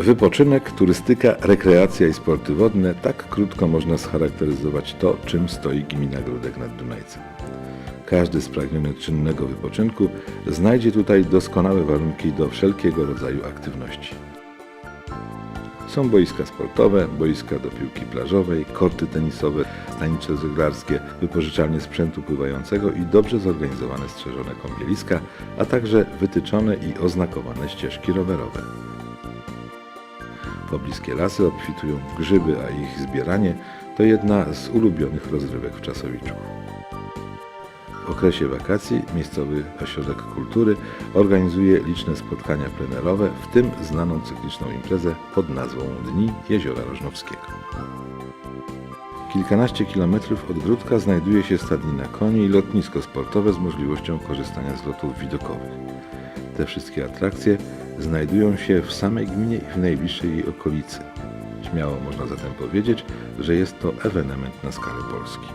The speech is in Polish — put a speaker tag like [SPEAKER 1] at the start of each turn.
[SPEAKER 1] Wypoczynek, turystyka, rekreacja i sporty wodne tak krótko można scharakteryzować to, czym stoi gmina Gródek nad Dunajcem. Każdy spragniony czynnego wypoczynku znajdzie tutaj doskonałe warunki do wszelkiego rodzaju aktywności. Są boiska sportowe, boiska do piłki plażowej, korty tenisowe, stanicze żeglarskie, wypożyczalnie sprzętu pływającego i dobrze zorganizowane strzeżone kąpieliska, a także wytyczone i oznakowane ścieżki rowerowe. Pobliskie lasy obfitują w grzyby, a ich zbieranie to jedna z ulubionych rozrywek w Czasowiczu. W okresie wakacji miejscowy ośrodek kultury organizuje liczne spotkania plenerowe, w tym znaną cykliczną imprezę pod nazwą Dni Jeziora Rożnowskiego. Kilkanaście kilometrów od Gródka znajduje się stadnina koni i lotnisko sportowe z możliwością korzystania z lotów widokowych. Te wszystkie atrakcje znajdują się w samej gminie i w najbliższej jej okolicy. Śmiało można zatem powiedzieć, że jest to ewenement na skalę Polski.